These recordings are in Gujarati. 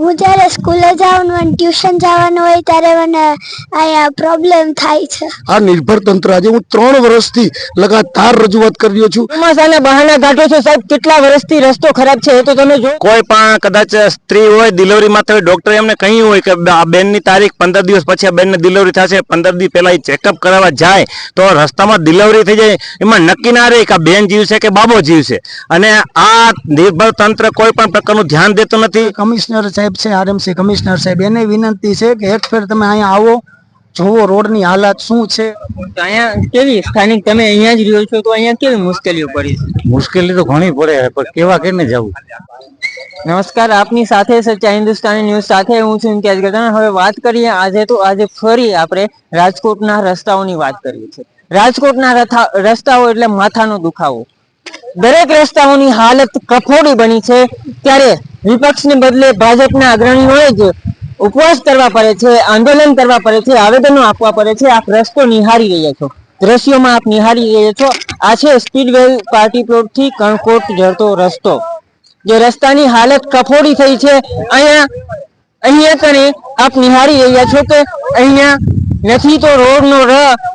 હું જ્યારે સ્કૂલે જાઉં અને ટ્યુશન જવાનું હોય ત્યારે મને અહીંયા પ્રોબ્લેમ થાય છે. આ નિર્ભર તંત્ર આજે હું ત્રણ વર્ષથી લગાતાર રજૂઆત કરી રહ્યો છું. ચોમાસાના બહાના કાઢો છો સાહેબ કેટલા વર્ષથી રસ્તો ખરાબ છે એ તો તમે જો. કોઈ પણ કદાચ સ્ત્રી હોય ડિલિવરી માં હોય ડોક્ટર એમને કહ્યું હોય કે આ બેનની તારીખ પંદર દિવસ પછી આ બેનને ડિલિવરી થશે પંદર દિવસ પહેલાં એ ચેકઅપ કરાવવા જાય તો રસ્તામાં ડિલિવરી થઈ જાય. એમાં નક્કી ના રહે કે આ બેન જીવશે કે બાબો જીવશે. અને આ નિર્ભર તંત્ર કોઈ પણ પ્રકારનું ધ્યાન દેતું નથી. કમિશનર સાહેબ છે આરએમસી કમિશનર સાહેબ. એને વિનંતી છે કે એક ફેર તમે અહીંયા આવો જોવો રોડની હાલત શું છે. તો અહીંયા કેવી સ્થાનિક તમે અહીંયા જ રહ્યો છો તો અહીંયા કેવી મુશ્કેલીઓ પડી છે? મુશ્કેલી તો ઘણી પડે પણ કેવા કેને જવું? નમસ્કાર આપની સાથે સચ્ચા હિન્દુસ્તાની ન્યૂઝ સાથે હું છું ઇમ્તિયાજ ગઢાણા હવે વાત કરીએ આજે તો આજે ફરી આપણે રાજકોટના રસ્તાઓની વાત કરીએ છીએ. રાજકોટના રથા- રસ્તાઓ એટલે માથાનો દુખાવો. દરેક રસ્તાઓની હાલત કફોડી બની છે. ત્યારે વિપક્ષને બદલે ભાજપના અગ્રણીઓએ જ ઉપવાસ કરવા પડે છે, આંદોલન કરવા પડે છે, આવેદનો આપવા પડે છે. આપ રસ્તો નિહાળી રહ્યા છો. દ્રશ્યોમાં આપ નિહાળી રહ્યા છો. આ છે સ્પીડવેલ પાર્ટી પ્લોટથી કણકોટ જડતો રસ્તો. જે રસ્તાની હાલત કફોડી થઈ છે, અહીંયા અહીંયા કને આપ નિહાળી રહ્યા છો કે અહીંયા નથી તો રોડનો ર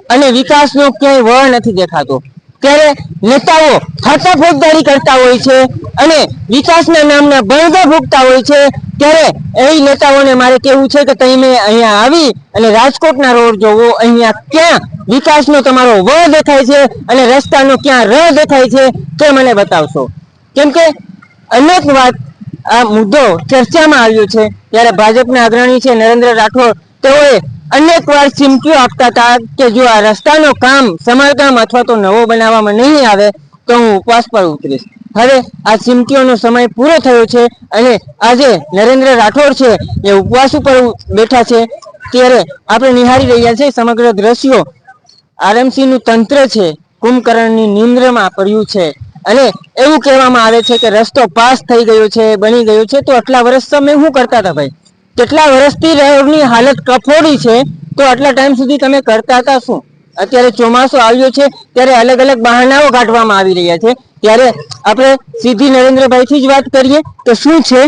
અને વિકાસનો ક્યાંય વ નથી દેખાતો. ત્યારે નેતાઓ ખાતા ફોજદારી કરતા હોય છે અને વિકાસના નામના બળદા ભોગતા હોય છે. ત્યારે એ નેતાઓને મારે કેવું છે કે તમે અહીંયા આવી અને રાજકોટના રોડ જોવો. અહીંયા ક્યાં વિકાસનો તમારો વ દેખાય છે અને રસ્તાનો ક્યાં ર દેખાય છે તે મને બતાવશો. કેમ કે અનેક વાત આ મુદ્દો ચર્ચામાં આવ્યો છે. ત્યારે ભાજપના અગ્રણી છે નરેન્દ્ર રાઠોડ. તેઓએ અનેક વાર ચીમકીઓ આપતા હતા કે જો આ રસ્તાનો કામ સમારકામ અથવા તો નવો બનાવવામાં નહીં આવે, તો હું ઉપવાસ પર ઉતરીશ. હવે આ ચીમકીઓનો સમય પૂરો થયો છે અને આજે નરેન્દ્ર રાઠોડ છે એ ઉપવાસ ઉપર બેઠા છે. ત્યારે આપણે નિહાળી રહ્યા છીએ સમગ્ર દ્રશ્યો. આરએમસીનું તંત્ર છે કુંભકર્ણની નિંદ્રમાં પડ્યું છે. અને એવું કહેવામાં આવે છે કે રસ્તો પાસ થઈ ગયો છે, બની ગયો છે, તો આટલા વર્ષ તમે શું કરતા હતા ભાઈ? કેટલા વર્ષથી રોડની હાલત કફોડી છે, તો આટલા ટાઈમ સુધી તમે કરતા હતા શું? અત્યારે ચોમાસું આવ્યો છે, ત્યારે અલગ અલગ બહાનાઓ કાઢવામાં આવી રહ્યા છે. ત્યારે આપણે સીધી નરેન્દ્રભાઈથી જ વાત કરીએ, તો શું છે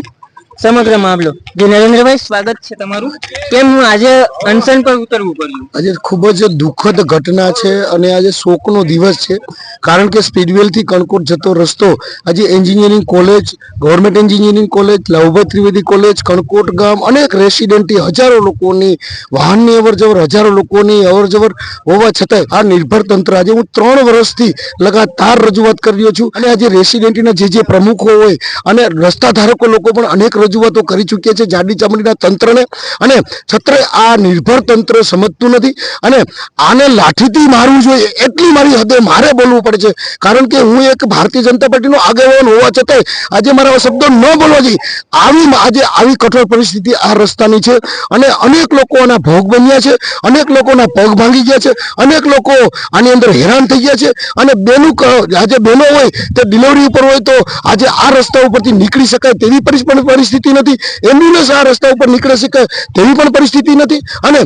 સમગ્ર મામલો. જે, નરેન્દ્રભાઈ, સ્વાગત છે તમારું. કેમ હું આજે અનશન પર ઉતરવું પડ્યું? આજે ખૂબ જ દુઃખદ ઘટના છે અને આજે શોકનો દિવસ છે. કારણ કે સ્પીડવેલથી કણકોટ જતો રસ્તો આજે engineering college, government engineering college લવભ Trivedi college, Kankot ગામ અનેક રેસિડેન્ટથી હજારો લોકોની વાહનની અવરજવર, હજારો લોકોની અવરજવર હોવા છતાંય આ નિર્ભર તંત્ર આજે હું ત્રણ વર્ષથી લગાતાર રજૂઆત કરી રહ્યો છું. અને આજે રેસિડેન્ટીના જે જે પ્રમુખો હોય અને રસ્તા ધારકો લોકો પણ અનેક રજૂઆતો કરી ચૂક્યા છે જાડી ચામડીના તંત્રને. અને છત્રે આ નિર્ભર તંત્ર સમજતું નથી. અને આને લાઠીથી મારવું જોઈએ એટલી મારી હદે મારે બોલવું પડે છે. કારણ કે હું એક ભારતીય જનતા પાર્ટીનો આગેવાન હોવા છતાંય આજે મારા શબ્દો ન બોલવા જોઈએ. આવી આજે આવી કઠોર પરિસ્થિતિ આ રસ્તાની છે. અને અનેક લોકો આના ભોગ બન્યા છે. અનેક લોકોના પગ ભાંગી ગયા છે. અનેક લોકો આની અંદર હેરાન થઈ ગયા છે. અને બેનું આજે બહેનો હોય તે ડિલિવરી ઉપર હોય તો આજે આ રસ્તા ઉપરથી નીકળી શકાય તેવી પરિસ્થિતિ પરિસ્થિતિ નથી. એમ્બ્યુલન્સ આ રસ્તા ઉપર નીકળી શકે તેવી પણ પરિસ્થિતિ નથી. અને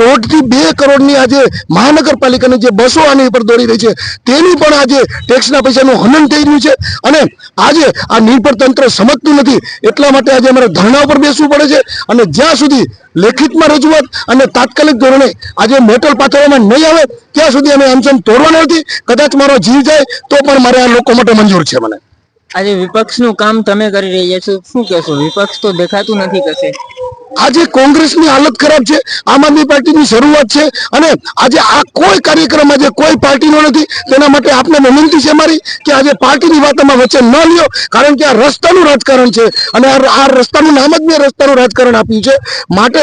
દોઢથી બે કરોડની આજે મહાનગરપાલિકાની જે બસો આની ઉપર દોડી રહી છે, તેની પણ આજે ટેક્સના પૈસાનું હનન થઈ રહ્યું છે. અને આજે આ નિર્ભર તંત્ર સમજતું નથી. એટલા માટે આજે અમારે ધરણા ઉપર બેસવું પડે છે. અને જ્યાં સુધી લેખિતમાં રજૂઆત અને તાત્કાલિક ધોરણે આજે મેટલ પાથરવામાં નહીં આવે, ત્યાં સુધી અમે અનશન તોડવાના નથી. કદાચ મારો જીવ જાય, તો પણ મારે આ લોકો માટે મંજૂર છે મને. આજે વિપક્ષનું કામ તમે કરી રહ્યા છો. શું કહેશો? વિપક્ષ તો દેખાતું નથી કશે. આજે કોંગ્રેસની હાલત ખરાબ છે, આમ આદમી પાર્ટીની શરૂઆત છે અને આજે આ કોઈ કાર્યક્રમ આજે કોઈ પાર્ટીનો નથી. તેના માટે આપને વિનંતી છે મારી કે આજે પાર્ટીની વાતોમાં વચ્ચે ન લ્યો, કારણ કે આ રસ્તાનું રાજકારણ છે અને આ રસ્તાનું નામ જ મેં રસ્તાનું રાજકારણ આપ્યું છે. માટે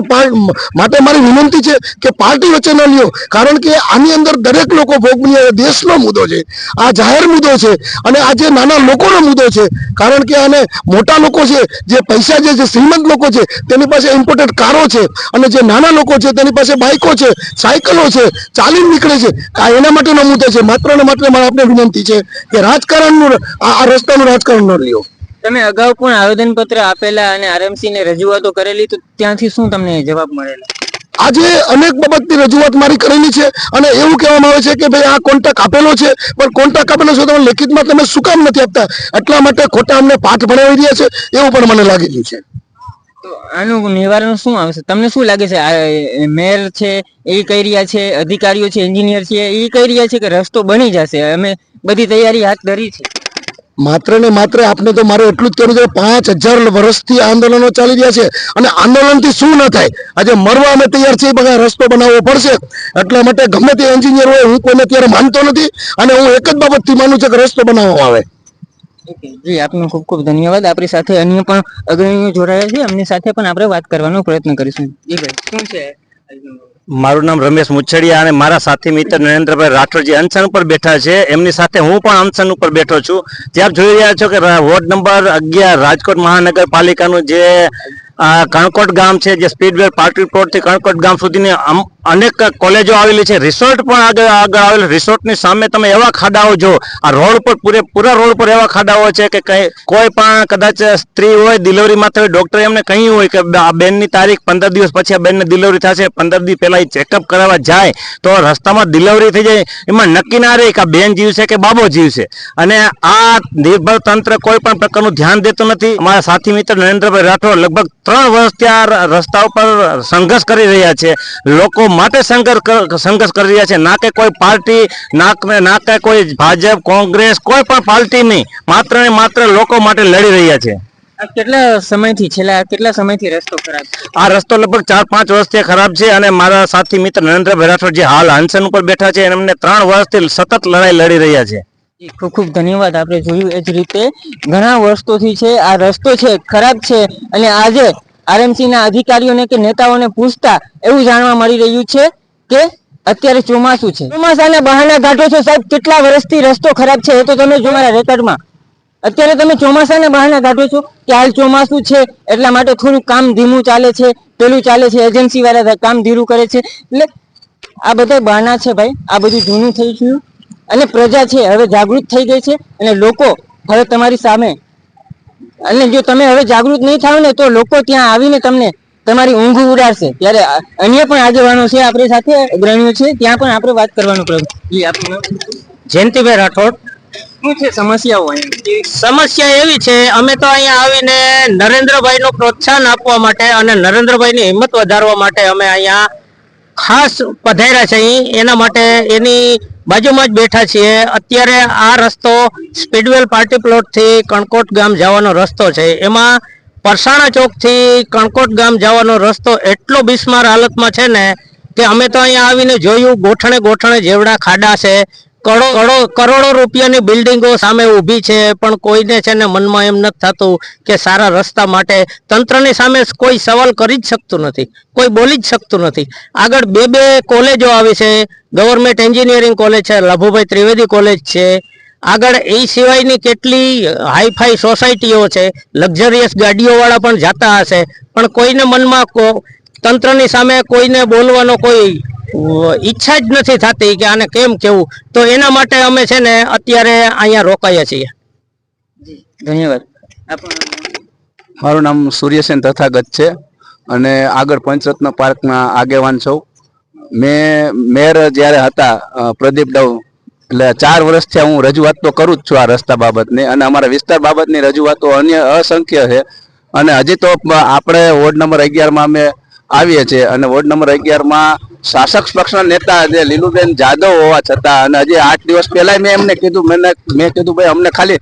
માટે મારી વિનંતી છે કે પાર્ટી વચ્ચે ન લ્યો, કારણ કે આની અંદર દરેક લોકો ભોગવી દેશનો મુદ્દો છે. આ જાહેર મુદ્દો છે અને આ જે નાના લોકોનો મુદ્દો છે, કારણ કે આને મોટા લોકો છે, જે પૈસા જે શ્રીમંત લોકો છે, તેની પાસે ઇમ્પોર્ટેડ કારો છે અને જે નાના લોકો છે તેની પાસે બાઇકો છે સાયકલો છે ચાલીને નીકળે છે. આ એના માટેનો મુદ્દો છે. માત્ર ને માત્ર મારે આપને વિનંતી છે કે રાજકારણનું આ આ રસ્તાનું રાજકારણ ન લ્યો તમે અગાઉ પણ આવેદન પત્ર આપેલા અને આરએમસી ને રજૂઆતો કરેલી તો ત્યાંથી શું તમને જવાબ મળેલા? આજે અનેક બાબતની રજૂઆત મારી કરેલી છે અને એવું કહેવામાં આવે છે કે ભાઈ આ કોન્ટ્રાક્ટ આપેલો છે પણ કોન્ટ્રાક્ટ આપેલો છે તમે લેખિતમાં તમે શું કામ નથી આપતા? એટલા માટે ખોટા અમને પાઠ ભણાવી રહ્યા છે એવું પણ મને લાગેલું છે. તો આનું નિવારણ શું આવશે? તમને શું લાગે છે? મેયર છે, એ કહી રહ્યા છે, અધિકારીઓ છે, એન્જિનિયર છે, એ કહી રહ્યા છે કે રસ્તો બની જશે? અમે બધી તૈયારી હાથ ધરી છે. માત્ર ને માત્ર આપણે તો મારે એટલું જ કહેવું છે પાંચ હજાર વર્ષથી આંદોલનો ચાલી રહ્યા છે અને આંદોલનથી શું ન થાય? આજે મરવા અમે તૈયાર છીએ બધા રસ્તો બનાવવો પડશે. એટલા માટે ગમે તે એન્જિનિયર હોય, હું કોઈને અત્યારે માનતો નથી અને હું એક જ બાબતથી માનું છું કે રસ્તો બનાવવામાં આવે. જી, આપનો ખૂબ ખૂબ ધન્યવાદ. આપણી સાથે અન્ય પણ અગ્રણીઓ જોડાયા છે. એમની સાથે પણ આપણે વાત કરવાનો પ્રયત્ન કરીશું. જી ભાઈ, શું છે મારું નામ રમેશ મુછડિયા અને મારા સાથી મિત્ર નરેન્દ્રભાઈ રાઠોડ જે અનશન ઉપર બેઠા છે. એમની સાથે હું પણ અનશન ઉપર બેઠો છું. ત્યાં જોઈ રહ્યા છો કે વોર્ડ નંબર અગિયાર રાજકોટ મહાનગરપાલિકાનું જે કણકોટ ગામ છે, જે સ્પીડવે પાર્ટી પ્લોટ કણકોટ ગામ સુધીની અનેક કોલેજો આવેલી છે. રિસોર્ટ પણ આગળ આગળ આવેલ. રિસોર્ટની સામે તમે એવા ખાડાઓ જો આ રોડ પર પૂરે, પૂરા રોડ પર એવા ખાડાઓ છે કે કંઈ, કોઈ પણ કદાચ સ્ત્રી હોય ડિલિવરી માટે હોય ડૉક્ટરે એમને કહ્યું હોય કે આ બેનની તારીખ પંદર દિવસ પછી આ બેનને ડિલિવરી થશે, પંદર દિવસ પહેલાં એ ચેકઅપ કરાવવા જાય, તો રસ્તામાં ડિલિવરી થઈ જાય. એમાં નક્કી ના રહે કે આ બેન જીવશે કે બાબો જીવશે. અને આ નિર્ભર તંત્ર કોઈ પણ પ્રકારનું ધ્યાન દેતું નથી. અમારા સાથી મિત્ર નરેન્દ્રભાઈ રાઠોડ લગભગ ત્રણ વર્ષથી આ રસ્તા ઉપર સંઘર્ષ કરી રહ્યા છે. લોકો માટે સંઘર્ષ કર- સંઘર્ષ કરી રહ્યા છે. ના કે કોઈ પાર્ટી ના કે- ના કે કોઈ ભાજપ કોંગ્રેસ કોઈ પણ પાર્ટી નહીં. માત્ર ને માત્ર લોકો માટે લડી રહ્યા છે. કેટલા સમયથી છેલ્લા કેટલા સમયથી રસ્તો ખરાબ આ રસ્તો લગભગ ચાર પાંચ વર્ષથી ખરાબ છે અને મારા સાથી મિત્ર નરેન્દ્ર રાઠોડ જે હાલ હાંસન ઉપર બેઠા છે એમને ત્રણ વર્ષથી સતત લડાઈ લડી રહ્યા છે. ખૂબ ખૂબ ધન્યવાદ આપણે જોયું એ જ રીતે. ઘણા વર્ષોથી છે, આ રસ્તો છે, ખરાબ છે અને આજે આરએમસી ના અધિકારીઓને કે નેતાઓને પૂછતા એવું જાણવા મળી રહ્યું છે કે અત્યારે ચોમાસું છે. ચોમાસાના બહાના કાઢો છો સાહેબ, કેટલા વર્ષથી રસ્તો ખરાબ છે એ તો તમે જો મારા રેકર્ડમાં. અત્યારે તમે ચોમાસાના બહાના કાઢો છો કે હાલ ચોમાસું છે એટલા માટે થોડું કામ ધીમું ચાલે છે, પેલું ચાલે છે એજન્સી વાળા કામ ધીરું કરે છે. એટલે આ બધા બહાના છે ભાઈ, આ બધું જૂનું થઈ ગયું અને પ્રજા છે હવે જાગૃત થઈ ગઈ છે અને લોકો હવે તમારી સામે અને જો તમે હવે જાગૃત નહીં થાવ ને તો લોકો ત્યાં આવીને તમને તમારી ઊંઘ ઉડાડશે. ત્યારે અહીંયા અન્ય પણ આગેવાનો છે આપણી સાથે અગ્રણીઓ છે ત્યાં પણ આપણે વાત કરવાનો પ્રયત્ન? જયંતિભાઈ રાઠોડ. શું છે સમસ્યાઓ સમસ્યા એવી છે અમે તો અહીંયા આવીને નરેન્દ્રભાઈ નું પ્રોત્સાહન આપવા માટે અને નરેન્દ્રભાઈ ની હિંમત વધારવા માટે અમે અહીંયા ખાસ પધાર્યા છે અહીં એના માટે એની બાજુમાં જ બેઠા છીએ. અત્યારે આ રસ્તો સ્પીડવેલ પાર્ટી પ્લોટથી કણકોટ ગામ જવાનો રસ્તો છે. એમાં પરસાણા ચોકથી કણકોટ ગામ જવાનો રસ્તો એટલો બિસ્માર હાલતમાં છે ને કે અમે તો અહીંયા આવીને જોયું, ગોઠણે ગોઠણે જેવડા ખાડા છે. કરોડો રૂપિયાની બિલ્ડિંગો સામે ઊભી છે, પણ કોઈને છે ને મનમાં એમ નથી થતું કે સારા રસ્તા માટે તંત્રની સામે કોઈ સવાલ કરી જ શકતું નથી, કોઈ બોલી જ શકતું નથી. આગળ બે બે કોલેજો આવી છે, ગવર્મેન્ટ એન્જિનિયરિંગ કોલેજ છે, લભુભાઈ ત્રિવેદી કોલેજ છે. આગળ એ સિવાયની કેટલી હાઈફાઈ સોસાયટીઓ છે, લક્ઝરિયસ ગાડીઓવાળા પણ જાતા હશે, પણ કોઈને મનમાં તંત્રની સામે કોઈને બોલવાનો કોઈ ઈચ્છા જ નથી થતી કે આને કેમ કેવું. તો એના માટે અમે છે ને અત્યારે અહીંયા રોકાયા છીએ. ધન્યવાદ. મારું નામ સૂર્યસેન તથાગત છે અને આગળ પંચરત્ન પાર્કના આગેવાન છું. મેં મેયર જ્યારે હતા પ્રદીપ ડવ એટલે ચાર વર્ષથી હું રજૂઆત તો કરું જ છું આ રસ્તા બાબતની અને અમારા વિસ્તાર બાબતની રજૂઆતો અન્ય અસંખ્ય છે. અને હજી તો આપણે વોર્ડ નંબર અગિયારમાં અમે આવીએ છીએ અને વોર્ડ નંબર અગિયારમાં શાસક પક્ષના નેતા જે લીલુબેન જાદવ હોવા છતાં અને હજી આઠ દિવસ પહેલા મેં એમને કીધું, મેં મેં કીધું, ભાઈ, અમને ખાલી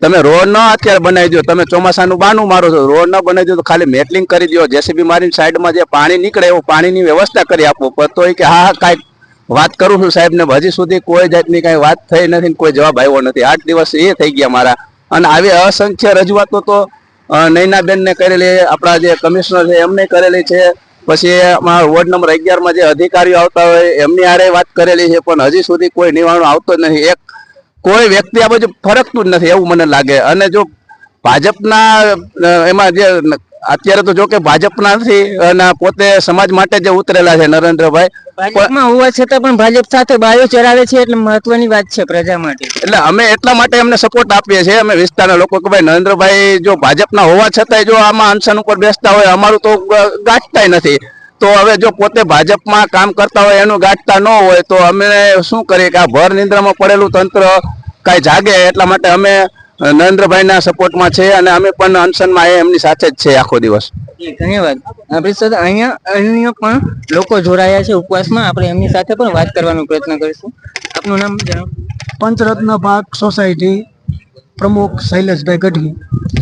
તમે રોડ ન અત્યારે બનાવી દો તમે ચોમાસાનું બાનું મારો છો. રોડ ન બનાવી દો તો ખાલી મેટલિંગ કરી દો જેસીબી મારીને સાઈડમાં જે પાણી નીકળે એવું પાણીની વ્યવસ્થા કરી આપો. પર તો કે હા હા, કાંઈક વાત કરું છું સાહેબ ને, હજી સુધી કોઈ જાતની કાંઈ વાત થઈ નથી કોઈ જવાબ આવ્યો નથી. આઠ દિવસ એ થઈ ગયા મારા. અને આવી અસંખ્ય રજૂઆતો તો નૈનાબેનને કરેલી, આપણા જે કમિશનર છે, એમને કરેલી છે. પછી અમારા વોર્ડ નંબર અગિયારમાં જે અધિકારીઓ આવતા હોય, એમની આરે વાત કરેલી છે, પણ હજી સુધી કોઈ નિવારણ આવતો નથી. એક કોઈ વ્યક્તિ આ બાજુ ફરકતું જ નથી, એવું મને લાગે. અને જો ભાજપના એમાં જે અત્યારે તો જો કે ભાજપના નથી અને પોતે સમાજ માટે જે ઉતરેલા છે નરેન્દ્રભાઈ ભાજપમાં હોવા છતાં પણ ભાજપ સાથે બાયો ચરાવે છે એટલે મહત્વની વાત છે પ્રજા માટે. એટલે અમે એટલા માટે એમને સપોર્ટ આપીએ છીએ અમે વિસ્તારના લોકો કે ભાઈ નરેન્દ્રભાઈ જો ભાજપના હોવા છતાંય જો આમાં અનશન ઉપર બેસતા હોય અમારું તો ગાંઠતા નથી. તો હવે જો પોતે ભાજપમાં કામ કરતા હોય એનું ગાંઠતા ન હોય તો અમે શું કરીએ કે આ ભર નિંદ્રામાં પડેલું તંત્ર કાંઈ જાગે એટલા માટે અમે નરેન્દ્રભાઈના સપોર્ટમાં છે અને અમે પણ અનશનમાં એમની સાથે જ છે આખો દિવસ. ધન્યવાદ. આપણી સાથે અહીંયા અન્ય પણ લોકો જોડાયા છે ઉપવાસમાં. આપણે એમની સાથે પણ વાત કરવાનો પ્રયત્ન કરીશું. આપનું નામ જણાવો. પંચરત્ન પાર્ક સોસાયટી પ્રમુખ શૈલેષભાઈ ગઢવી.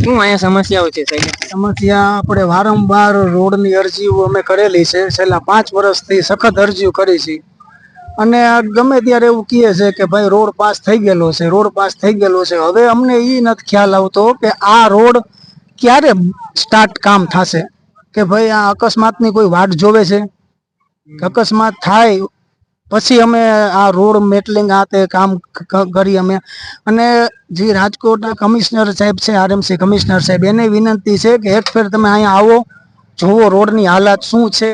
શું અહીંયા સમસ્યાઓ છે સાહેબ સમસ્યા આપણે વારંવાર રોડની અરજીઓ અમે કરેલી છે. છેલ્લા પાંચ વર્ષથી સખત અરજીઓ કરી છે. અને ગમે ત્યારે એવું કહે છે કે ભાઈ રોડ પાસ થઈ ગયેલો છે, રોડ પાસ થઈ ગયેલો છે. હવે અમને એ નથી ખ્યાલ આવતો કે આ રોડ ક્યારે સ્ટાર્ટ કામ થશે? કે ભાઈ આ અકસ્માતની કોઈ વાટ જોવે છે? અકસ્માત થાય, પછી અમે આ રોડ મેટલિંગ આ તે કામ કરી અમે. અને જે રાજકોટના કમિશનર સાહેબ છે, આરએમસી કમિશનર સાહેબ, એને વિનંતી છે કે એક ફેર તમે અહીંયા આવો, જુઓ રોડની હાલત શું છે?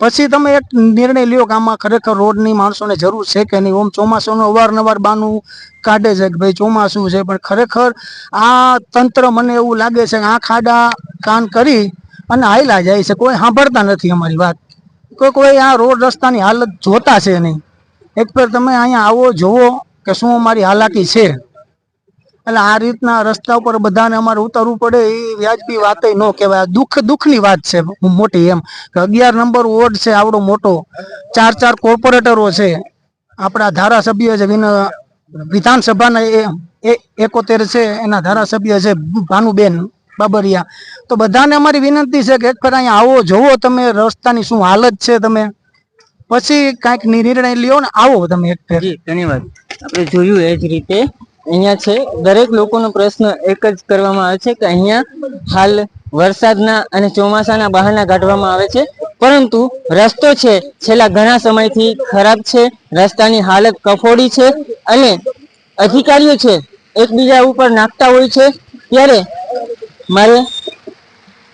પછી તમે એક નિર્ણય લ્યો કે આમાં ખરેખર રોડની માણસોને જરૂર છે કે નહીં? ઓમ ચોમાસાનું અવારનવાર બાનું કાઢે છે કે ભાઈ ચોમાસું છે, પણ ખરેખર આ તંત્ર મને એવું લાગે છે કે આ ખાડા કાન કરી અને હાયલા જાય છે. કોઈ સાંભળતા નથી અમારી વાત. કોઈ કોઈ આ રોડ રસ્તાની હાલત જોતા છે નહીં. એક પર તમે અહીંયા આવો જોવો કે શું અમારી હાલાકી છે. એટલે આ રીતના રસ્તા ઉપર બધાને અમારે ઉતરવું પડે, એ વ્યાજબી વાત ન કહેવાય. દુઃખ, દુઃખની વાત છે મોટી એમ કે અગિયાર નંબર વોર્ડ છે આવડો મોટો. ચાર ચાર કોર્પોરેટરો છે. આપણા ધારાસભ્ય છે વિધાનસભાના એ- એકોતેર છે, એના ધારાસભ્ય છે, ભાનુબેન બાબરિયા. તો બધાને અમારી વિનંતી છે કે એક ફેર અહીંયા આવો, જોવો તમે રસ્તાની શું હાલત છે તમે. પછી કાંઈક નિર્ણય લ્યો ને આવો તમે એક ફેર. ધન્યવાદ. આપણે જોયું એ જ રીતે અહીંયા છે. દરેક લોકોનો પ્રશ્ન એક જ કરવામાં આવે છે કે અહીંયા હાલ વરસાદના અને ચોમાસાના બહાના કાઢવામાં આવે છે. પરંતુ રસ્તો છે. છેલ્લા ઘણા સમયથી ખરાબ છે. રસ્તાની હાલત કફોડી છે અને અધિકારીઓ છે એકબીજા ઉપર નાખતા હોય છે. ત્યારે મારે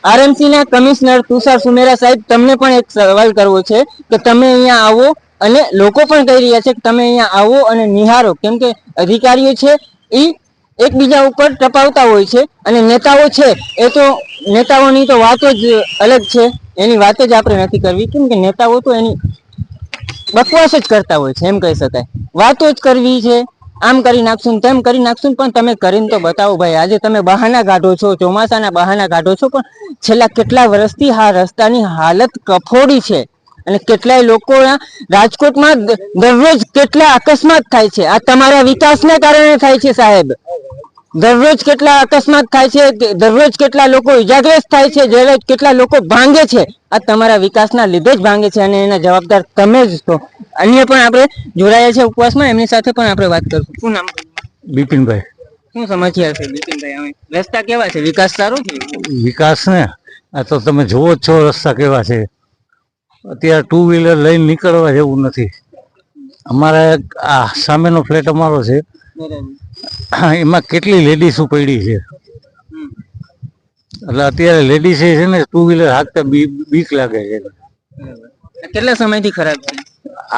આરએમસી ના કમિશનર તુષાર સુમેરા સાહેબ, તમને પણ એક સવાલ કરવો છે કે તમે અહીંયા આવો અને લોકો પણ કહી રહ્યા છે કે તમે અહીંયા આવો અને નિહારો. કેમ કે અધિકારીઓ છે, એ એકબીજા ઉપર ટપાવતા હોય છે અને નેતાઓ છે, એ તો નેતાઓની તો વાતો જ અલગ છે. એની વાત જ આપણે નથી કરવી. કેમ કે નેતાઓ તો એની બકવાસ જ કરતા હોય છે, એમ કહી શકાય. વાતો જ કરવી છે, આમ કરી નાખશું તેમ કરી નાખશું પણ તમે કરીને તો બતાવો ભાઈ, આજે તમે બહાના કાઢો છો, ચોમાસાના બહાના કાઢો છો, પણ છેલ્લા કેટલા વર્ષથી આ રસ્તાની હાલત કફોડી છે. અને કેટલાય લોકો રાજકોટમાં દરરોજ કેટલા અકસ્માત થાય છે. આ તમારા વિકાસને કારણે થાય છે સાહેબ. દરરોજ કેટલા અકસ્માત થાય છે દરરોજ કેટલા લોકો ઇજાગ્રસ્ત થાય છે દરરોજ કેટલા લોકો ભાંગે છે. આ તમારા વિકાસના લીધે જ ભાંગે છે અને એના જવાબદાર તમે જ છો. અન્ય પણ આપણે જોડાયા છે ઉપવાસમાં એમની સાથે પણ આપણે વાત કરશું. શું નામ? બિપિનભાઈ. શું સમસ્યા છે? બિપિનભાઈ રસ્તા કેવા છે? વિકાસ સારો છે? વિકાસ ને આ તો તમે જુઓ છો રસ્તા કેવા છે. અત્યારે ટુ વ્હીલર લઈને નીકળવા જેવું નથી. અમારે આ સામેનો ફ્લેટ અમારો છે. એમાં કેટલી લેડીઝો પડી છે? એટલે અત્યારે લેડીઝ છે ને ટુ વ્હીલર હાંકતા બીક લાગે છે. કેટલા સમયથી ખરાબ છે?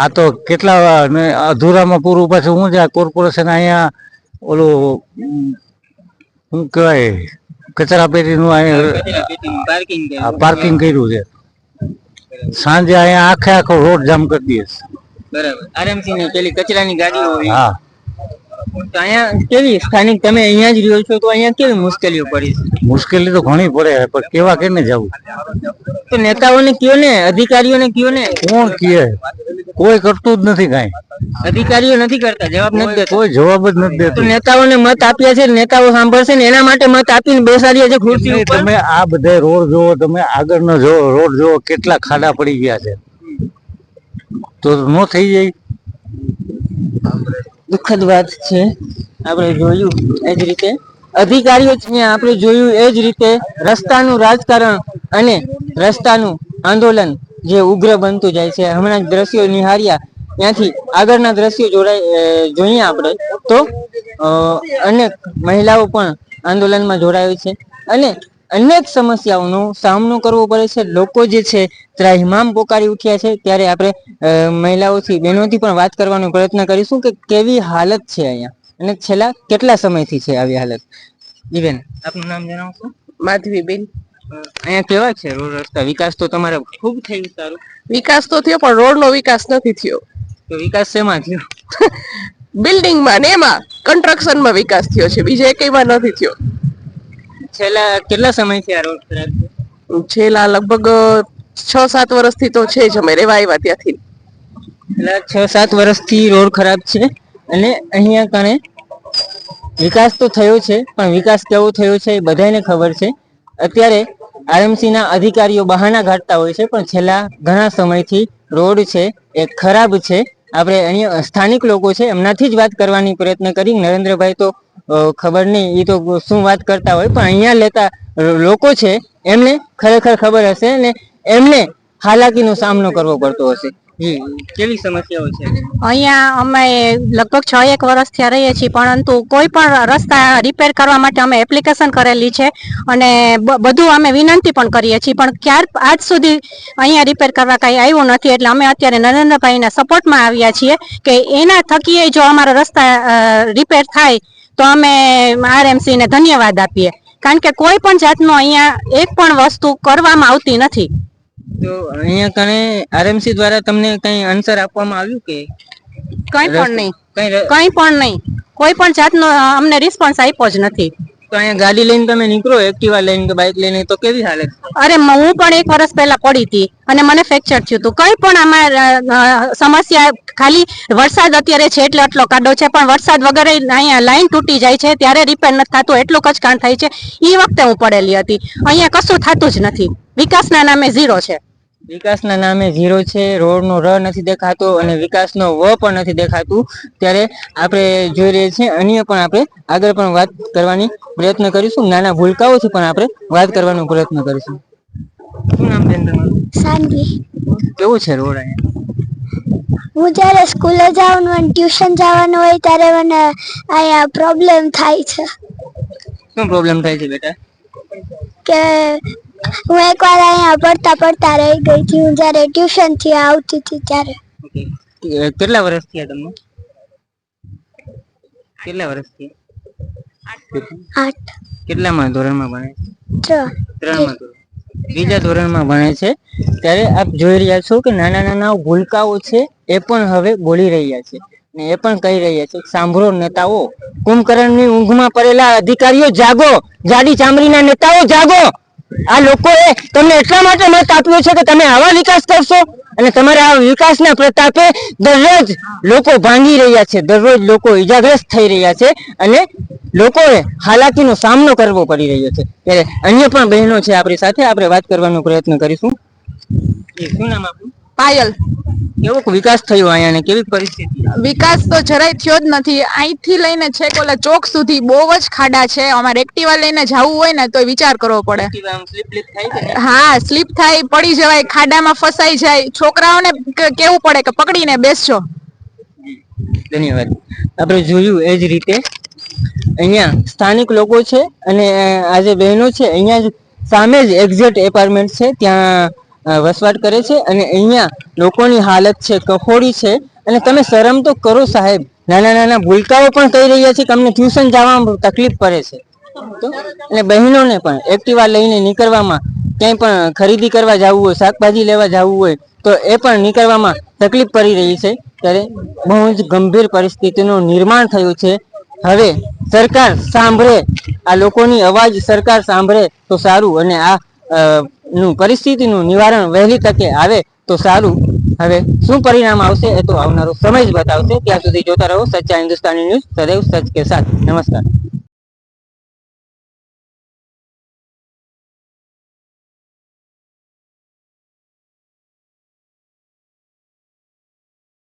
આ તો કેટલા અધૂરામાં પૂરું પાછું શું છે આ કોર્પોરેશન અહીંયા ઓલું શું કહેવાય કચરા પેટીનું અહીંયા પાર્કિંગ કર્યું છે. સાંજે અહીંયા આખે આખો રોડ જામ કરી દઈએ બરાબર. આરામથી ની પેલી કચરાની ગાડી હોય. હા. તો અહીંયા કેવી સ્થાનિક? તમે અહીંયા જ રહ્યો છો તો અહીંયા કેવી મુશ્કેલીઓ પડી છે? મુશ્કેલી તો ઘણી પડે પણ કેવા કેને જવું? તો નેતાઓને કયો ને? અધિકારીઓને કયો ને? કોણ કહે કોઈ કરતું જ નથી કાંઈ. અધિકારીઓ નથી કરતા જવાબ નથી દેતા. કોઈ જવાબ જ નથી તો નેતાઓને મત આપ્યા છે નેતાઓ સાંભળશે ને એના માટે મત આપીને બેસાડ્યા છે ખુરશી ઉપર? તમે આ બધા રોડ જોવો તમે આગળનો જો રોડ જોવો કેટલા ખાડા પડી ગયા છે. તો નો થઈ જાય. દુઃખદ વાત છે. આપણે જોયું એ જ રીતે. અધિકારીઓ આપણે જોયું એ જ રીતે રસ્તાનું રાજકારણ અને રસ્તાનું આંદોલન જે ઉગ્ર બનતું જાય છે. હમણાં જ દ્રશ્યો નિહાળ્યા. ત્યાંથી આગળના દ્રશ્યો જોડાય જોઈએ આપણે તો અનેક મહિલાઓ પણ આંદોલનમાં જોડાય છે. અને અનેક સમસ્યાઓનો સામનો કરવો પડે છે. લોકો જે છે ત્રાહિમામ પોકારી ઉઠ્યા છે. ત્યારે આપણે મહિલાઓથી બહેનોથી પણ વાત કરવાનો પ્રયત્ન કરીશું કે કેવી હાલત છે અહીંયા? અને છેલ્લા કેટલા સમયથી છે આવી હાલત? જી આપનું નામ જણાવશો? માધવીબેન. અહીંયા કેવા છે રોડ રસ્તા? વિકાસ તો તમારે ખૂબ થયું સારું. વિકાસ તો થયો પણ રોડ નો વિકાસ નથી થયો. તો વિકાસ શેમાં થયો? બિલ્ડિંગમાં ને એમાં કન્સ્ટ્રક્શનમાં વિકાસ થયો છે. બીજે એકઈમાં નથી થયો. છેલ્લા કેટલા સમયથી આ રોડ ખરાબ છે? છેલ્લા લગભગ છ સાત વર્ષથી તો છે જ અમે રેવા આવ્યા ત્યાંથી. છેલ્લા છ સાત વર્ષથી રોડ ખરાબ છે અને અહીંયા કણે વિકાસ તો થયો છે પણ વિકાસ કેવો થયો છે એ બધાને ખબર છે. અત્યારે આરએમસી ના અધિકારીઓ બહાના કાઢતા હોય છે પણ છેલ્લા ઘણા સમયથી રોડ છે એ ખરાબ છે. આપણે અહીંયા સ્થાનિક લોકો છે એમનાથી જ વાત કરવાની પ્રયત્ન કરી. નરેન્દ્રભાઈ તો ખબર નહીં એ તો શું વાત કરતા હોય, પણ અહીંયા લેતા લોકો છે, એમને ખરેખર ખબર હશે અને એમને હાલાકીનો સામનો કરવો પડતો હશે. કેવી સમસ્યાઓ છે? અહીંયા અમે લગભગ છ એક વર્ષથી રહીએ છીએ, પરંતુ કોઈ પણ રસ્તા રિપેર કરવા માટે અમે એપ્લિકેશન કરેલી છે અને બધું અમે વિનંતી પણ કરીએ છીએ, પણ ક્યાર આજ સુધી અહીંયા રિપેર કરવા કાંઈ આવ્યું નથી, એટલે અમે અત્યારે નરેન્દ્રભાઈના સપોર્ટમાં આવ્યા છીએ કે એના થકીએ જો અમારા રસ્તા રિપેર થાય તો અમે આરએમસી ને ધન્યવાદ આપીએ. કારણ કે કોઈ પણ જાતનો અહીંયા એક પણ વસ્તુ કરવામાં આવતી નથી. તો અહીંયા કને આરએમસી દ્વારા તમને કઈ આન્સર આપવામાં આવ્યું કે? કંઈ પણ નહીં. કઈ કંઈ પણ નહીં. કોઈ પણ જાતનો અમને રિસ્પોન્સ આપ્યો જ નથી. તો અહીંયા ગાડી લઈને તમે નીકળો, એક્ટિવા લઈને કે બાઇક લઈને તો કેવી હાલત? અરે હું પણ એક વર્ષ પહેલા પડી હતી અને મને ફ્રેક્ચર થયું હતું. કઈ પણ આમાં સમસ્યા ખાલી વરસાદ અત્યારે છે એટલે આટલો કાઢો છે, પણ વરસાદ વગર અહીંયા લાઈન તૂટી જાય છે, ત્યારે રિપેર નથી થતું, એટલું કચકાણ થાય છે. એ વખતે હું પડેલી હતી. અહીંયા કશું થતું જ નથી. વિકાસના નામે ઝીરો છે. વિકાસના નામે ઝીરો છે રોડનો ર નથી દેખાતો અને વિકાસનો વ પણ નથી દેખાતું. ત્યારે આપણે જોઈ રહ્યા છીએ અન્ય પણ આપણે આગળ પણ વાત કરવાની પ્રયત્ન કરીશું. નાના ભૂલકાઓથી પણ આપણે વાત કરવાનો પ્રયત્ન કરીશું. શું નામ તમારું? સાનવી. કેવું છે રોડ અહીંયા? હું જ્યારે સ્કૂલે જાઉં ને ટ્યુશન જવાનું હોય ત્યારે મને અહીંયા પ્રોબ્લેમ થાય છે. શું પ્રોબ્લેમ થાય છે બેટા? કે હું એકવાર અહીંયા પડતા પડતા રહી ગઈ હતી. હું જ્યારે ટ્યુશનથી આવતી હતી ત્યારે. કેટલા વર્ષ થયા તમને? કેટલા વર્ષ થયા? આઠ. કેટલામાં ધોરણમાં ભણે છે? ત્રણ. ત્રણમાં ધોરણ. ત્રીજા ધોરણમાં ભણે છે. ત્યારે આપ જોઈ રહ્યા છો કે નાના નાના ભૂલકાઓ છે એ પણ હવે બોલી રહ્યા છે ને એ પણ કહી રહ્યા છે. સાંભળો નેતાઓ. કુંભકર્ણની ઊંઘમાં પડેલા અધિકારીઓ જાગો. જાડી ચામડીના નેતાઓ જાગો. આ લોકોએ તમને એટલા માટે મત આપ્યો છે કે તમે આવા વિકાસ કરશો અને તમારા આ વિકાસના પ્રતાપે દરરોજ લોકો ભાંગી રહ્યા છે, દરરોજ લોકો ઈજાગ્રસ્ત થઈ રહ્યા છે અને લોકોએ હાલાકીનો સામનો કરવો પડી રહ્યો છે. ત્યારે અન્ય પણ બહેનો છે આપણી સાથે, આપણે વાત કરવાનો પ્રયત્ન કરીશું. શું નામ આપણું પાયલ. કેવો વિકાસ થયો અહીંયા કેવી પરિસ્થિતિ? વિકાસ તો જરાય થયો જ નથી. અહીંથી લઈને છેક ઓલા ચોક સુધી બહુ જ ખાડા છે. અમારે એક્ટિવા લઈને જવું હોય ને તો વિચાર કરવો પડે. હા સ્લીપ થાય પડી જવાય ખાડામાં ફસાઈ જાય. છોકરાઓને કેવું પડે કે પકડીને બેસજો. ધન્યવાદ. આપણે જોયું એ જ રીતે. અહીંયા સ્થાનિક લોકો છે અને આજે બહેનો છે. અહીંયા જ સામે જ એક્ઝેક્ટ એપાર્ટમેન્ટ છે. ત્યાં વસવાટ કરે છે અને અહીંયા લોકોની હાલત છે કફોડી છે. અને તમે શરમ તો કરો સાહેબ. નાના નાના ભૂલકાઓ પણ કહી રહ્યા છે કે અમને ટ્યુશન જવામાં તકલીફ પડે છે. તો, અને બહેનોને પણ એક્ટિવા લઈને નીકળવામાં ક્યાંય પણ ખરીદી કરવા જવું હોય, શાકભાજી લેવા જવું હોય, તો એ પણ નીકળવામાં તકલીફ પડી રહી છે. ત્યારે બહુ જ ગંભીર પરિસ્થિતિનું નિર્માણ થયું છે. હવે સરકાર સાંભળે, આ લોકોની અવાજ સરકાર સાંભળે તો સારું. અને આ નું પરિસ્થિતિનું નિવારણ વહેલી તકે આવે તો સારું. હવે શું પરિણામ આવશે એ તો આવનારો સમય જ બતાવશે. ત્યાં સુધી જોતા રહો. સચ્ચા હિન્દુસ્તાની ન્યૂઝ. સદૈવ સચ કે સાથ નમસ્કાર.